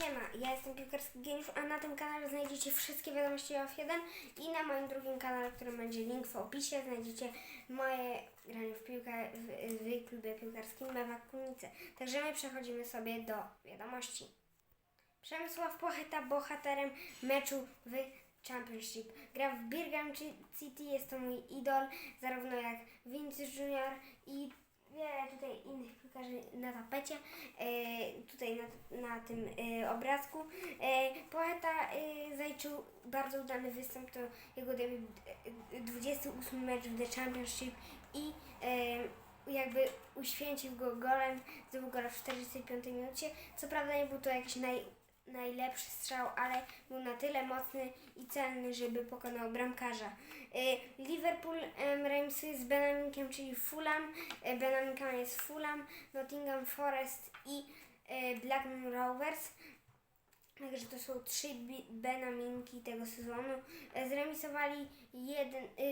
Siema, ja jestem Piłkarski Geniusz, a na tym kanale znajdziecie wszystkie wiadomości o F1 i na moim drugim kanale, który będzie link w opisie, znajdziecie moje granie w piłkę w, w klubie piłkarskim Mewa Kunice. Także my przechodzimy sobie do wiadomości. Przemysław Płacheta bohaterem meczu w Championship. Gra w Birmingham City, jest to mój idol, zarówno jak Vinicius Junior i wiele tutaj innych piłkarzy na tapecie, e, tutaj na, na tym e, obrazku. E, poeta zaliczył bardzo udany występ, to jego debiut, e, 28 mecz w The Championship i jakby uświęcił go golem, zdobył gola w 45 minucie. Co prawda nie był to jakiś naj, najlepszy strzał, ale był na tyle mocny i celny, żeby pokonał bramkarza. E, Liverpool em, remisuje z Benaminkiem, czyli Fulham. E, Benaminkami jest Fulham, Nottingham Forest i e, Blackburn Rovers. Także to są trzy Benaminki tego sezonu. Zremisowali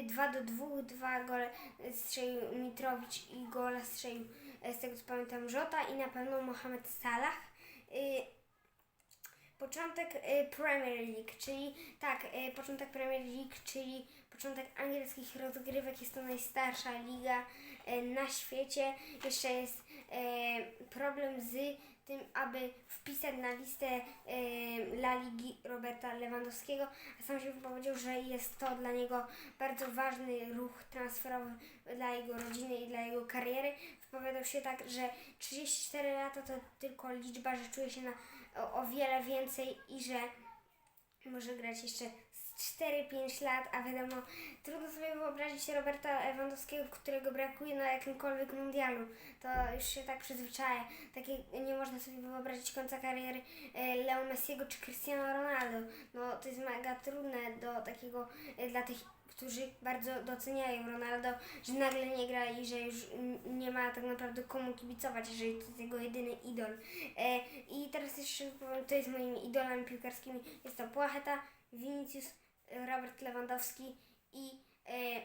2 do 2, dwa gole strzelił Mitrowicz i gola strzelił z tego co pamiętam Żota i na pewno Mohamed Salah. Początek e, Premier League, czyli tak, e, początek Premier League, czyli początek angielskich rozgrywek. Jest to najstarsza liga e, na świecie. Jeszcze jest problem z tym, aby wpisać na listę e, La Ligi Roberta Lewandowskiego. A sam się wypowiedział, że jest to dla niego bardzo ważny ruch transferowy dla jego rodziny i dla jego kariery. Wypowiadał się tak, że 34 lata to tylko liczba, że czuje się na o, o wiele więcej i że może grać jeszcze 4-5 lat, a wiadomo, trudno sobie wyobrazić Roberta Lewandowskiego, którego brakuje na jakimkolwiek mundialu. To już się tak przyzwyczaja. Takie nie można sobie wyobrazić końca kariery e, Leo Messiego czy Cristiano Ronaldo. No to jest mega trudne do takiego, e, dla tych, którzy bardzo doceniają Ronaldo, że nagle nie gra i że już nie ma tak naprawdę komu kibicować, jeżeli to jest jego jedyny idol. E, I teraz jeszcze powiem, to jest moimi idolami piłkarskimi. Jest to Płacheta, Vinicius, Robert Lewandowski i e,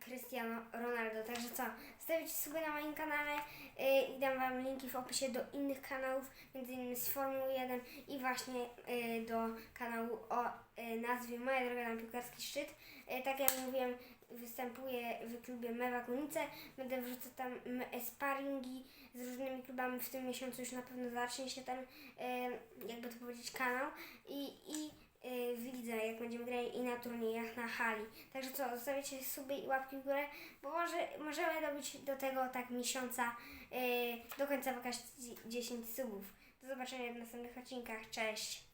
Cristiano Ronaldo. Także co, stawicie sobie na moim kanale e, i dam Wam linki w opisie do innych kanałów, innymi z Formuły 1 i właśnie e, do kanału o nazwie Moja droga na piłkarski szczyt. Tak jak mówiłem, występuję w klubie Mewa Kunice. Będę wrzucać tam sparingi z różnymi klubami. W tym miesiącu już na pewno zacznie się ten, jakby to powiedzieć, kanał. I, i w lidze, jak będziemy grali i na turniejach na hali. Także co, zostawicie suby i łapki w górę, bo może możemy dobić do tego tak miesiąca e, do końca wakacji 10 subów. Do zobaczenia w następnych odcinkach. Cześć!